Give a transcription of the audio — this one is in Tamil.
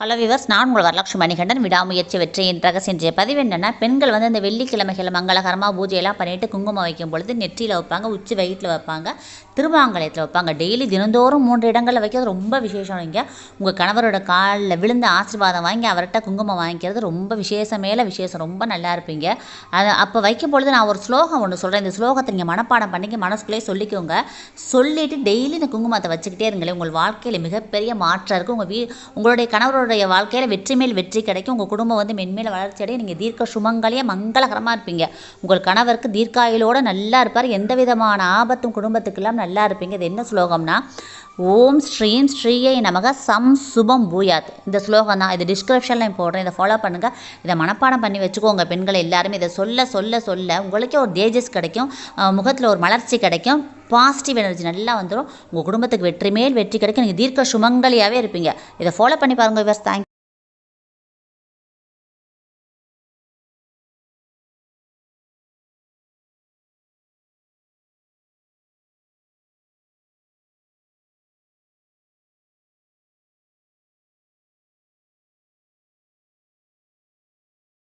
ஹலோ விவர்ஸ் நான் உங்கள் வரலட்சுமி மணிகண்டன். விடாமுயற்சி வெற்றியின் ரகசியம் பதிவு என்னென்னா பெண்கள் வந்து இந்த வெள்ளிக்கிழமைகள் மங்களகரமாக பூஜையெல்லாம் பண்ணிவிட்டு குங்குமம் வைக்கும் பொழுது நெற்றியில் வைப்பாங்க உச்சி வயிற்றில் வைப்பாங்க திருமாங்கலயத்தில் வைப்பாங்க. டெய்லி தினந்தோறும் மூன்று இடங்களில் வைக்கிறது ரொம்ப விசேஷம் இங்கே. உங்கள் கணவரோட காலில் விழுந்து ஆசீர்வாதம் வாங்கி அவர்கிட்ட குங்குமம் வாங்கிக்கிறது ரொம்ப விசேஷமேல மேலே விசேஷம் ரொம்ப நல்லா இருப்பீங்க. அது அப்போ வைக்கும் பொழுது நான் ஒரு ஸ்லோகம் ஒன்று சொல்கிறேன் இந்த ஸ்லோகத்தை நீங்கள் மனப்பாடம் பண்ணிக்க மனசுக்குள்ளே சொல்லிக்கோங்க. சொல்லிவிட்டு டெய்லி இந்த குங்குமத்தை வச்சுக்கிட்டே இருங்களேன். உங்கள் வாழ்க்கையில் மிகப்பெரிய மாற்றம் இருக்குது உங்கள் வீ உங்களுடைய கணவரோட உங்களுடைய வாழ்க்கையில் வெற்றி மேல் வெற்றி கிடைக்கும். உங்கள் குடும்பம் வந்து மென்மேல் வளர்ச்சி அடைய நீங்கள் தீர்க்க சுமங்கலியாக மங்களகரமாக இருப்பீங்க. உங்கள் கணவருக்கு தீர்க்காயிலோடு நல்லா இருப்பார். எந்த விதமான ஆபத்தும் குடும்பத்துக்கெல்லாம் நல்லா இருப்பீங்க. இது என்ன ஸ்லோகம்னா ஓம் ஸ்ரீம் ஸ்ரீயை நமக. சம் சுபம் பூயாத். இந்த ஸ்லோகம் தான் இது டிஸ்கிரிப்ஷனில் போடுறேன். இதை ஃபாலோ பண்ணுங்கள் இதை மனப்பாடம் பண்ணி வச்சுக்கோங்க பெண்கள் எல்லாருமே இதை சொல்ல சொல்ல சொல்ல உங்களுக்கே ஒரு தேஜஸ் கிடைக்கும். முகத்தில் ஒரு மலர்ச்சி கிடைக்கும். பாசிட்டிவ் எனர்ஜி நல்லா வந்துடும் உங்கள் குடும்பத்துக்கு வெற்றி மேல் வெற்றி கிடைக்கும். நீங்கள் தீர்க்க சுமங்கலியாகவே இருப்பீங்க. இதை ஃபாலோ பண்ணி பாருங்கள் விவர்ஸ் தேங்க்